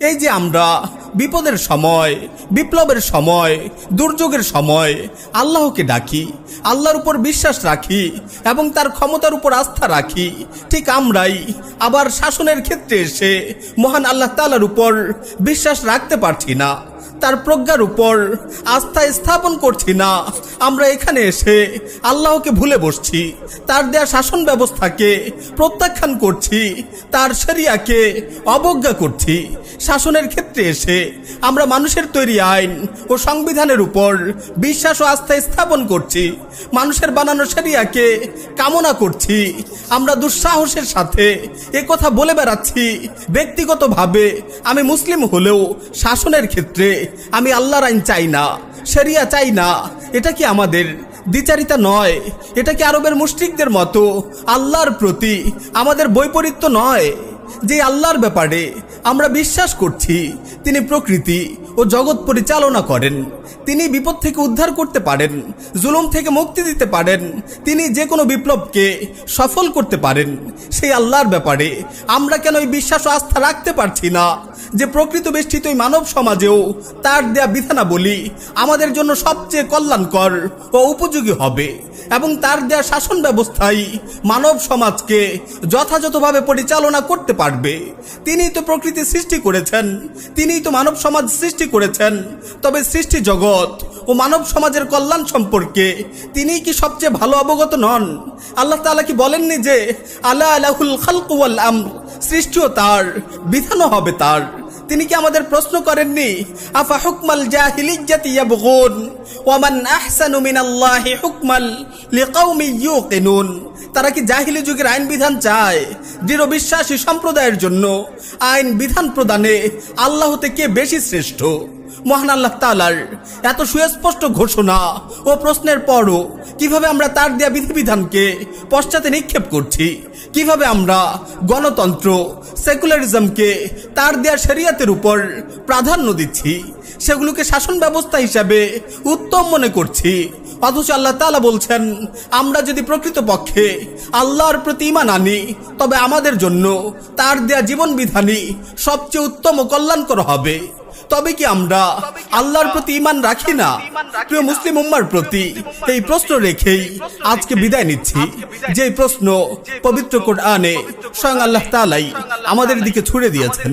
এই যে আমরা, বিপদের সময়, বিপ্লবের সময়, দুর্যোগের সময়, আল্লাহকে ডাকি, আল্লাহর উপর বিশ্বাস রাখি এবং তার ক্ষমতার উপর আস্থা রাখি, ঠিক আমরাই আবার শাসনের ক্ষেত্রে এসে মহান আল্লাহ তালার উপর বিশ্বাস রাখতে পারছি না। তার প্রজ্ঞার উপর আস্থা স্থাপন করছি না। আমরা এখানে এসে আল্লাহকে ভুলে বসছি। তার দেয়া শাসন ব্যবস্থাকে প্রত্যাখ্যান করছি। তার শরিয়াকে অবজ্ঞা করছি। শাসনের ক্ষেত্রে এসে আমরা মানুষের তৈরি আইন ও সংবিধানের উপর বিশ্বাস ও আস্থা স্থাপন করছি। মানুষের বানানো শরিয়াকে কামনা করছি। আমরা দুঃসাহসের সাথে এ কথা বলে বেড়াচ্ছি। ব্যক্তিগতভাবে আমি মুসলিম হলেও শাসনের ক্ষেত্রে আমি আল্লাহর আইন চাই না, শরিয়া চাই না। এটা কি আমাদের দ্বিচারিতা নয়? এটা কি আরবের মুশরিকদের মতো আল্লাহর প্রতি আমাদের বৈপরীত্য নয়? যে আল্লাহর ব্যাপারে আমরা বিশ্বাস করছি, তিনি প্রকৃতি ও জগৎ পরিচালনা করেন। তিনি বিপদ থেকে উদ্ধার করতে পারেন, জুলুম থেকে মুক্তি দিতে পারেন। তিনি যে কোনো বিপ্লবকে সফল করতে পারেন। সেই আল্লাহর ব্যাপারে আমরা কেন এই বিশ্বাস ও আস্থা রাখতে পারছি না? যে প্রকৃত বেষ্টিত মানব সমাজেও তার দেয়া বিধানাবলী আমাদের জন্য সবচেয়ে কল্যাণকর ও উপযোগী হবে এবং তার দেয়া শাসন ব্যবস্থাই মানব সমাজকে যথাযথভাবে পরিচালনা করতে পারবে। তিনি তো প্রকৃতি সৃষ্টি করেছেন তিনিই তো মানব সমাজ সৃষ্টি করেছেন, তবে সৃষ্টি জগৎ ও মানব সমাজের কল্যাণ সম্পর্কে তিনিই কি সবচেয়ে ভালো অবগত নন? আল্লাহ তাআলা কি বলেননি যে আল্লাহ আলাহুল খালকু ওয়াল আমর সৃষ্টিও তার বিধানও হবে তার। তিনি কি আমাদের প্রশ্ন করেননি? আফা হুকমাল জাহিলিজ্জাতি ইয়াবগুন? ওয়ামান আহসানু মিনাল্লাহি হুকমাল লিকাউমি ইউকিনুন? তারা কি জাহিলি যুগের আইন বিধান চায়? দৃঢ় বিশ্বাসী সম্প্রদায়ের জন্য আইন বিধান প্রদানে আল্লাহ থেকে বেশি শ্রেষ্ঠ? মহান আল্লাহ তালার এত সুস্পষ্ট ঘোষণা ও প্রশ্নের পরও কীভাবে আমরা তার দেয়া বিধিবিধানকে পশ্চাতে নিক্ষেপ করছি? কীভাবে আমরা গণতন্ত্র সেকুলারিজমকে তার দেয়া শরিয়াতের উপর প্রাধান্য দিচ্ছি। সেগুলোকে শাসন ব্যবস্থা হিসাবে উত্তম মনে করছি। অথচ আল্লাহ তালা বলছেন, আমরা যদি প্রকৃতপক্ষে আল্লাহর প্রতি ইমান আনি, তবে আমাদের জন্য তার দেয়া জীবন বিধানই সবচেয়ে উত্তম ও কল্যাণকর হবে। তবে কি আমরা আল্লাহর প্রতি ইমান রাখি না? প্রিয় মুসলিম উম্মার প্রতি এই প্রশ্ন রেখেই আজকে বিদায় নিচ্ছি। যে প্রশ্ন পবিত্র কোরআনে স্বয়ং আল্লাহ তালাই আমাদের দিকে ছুড়ে দিয়েছেন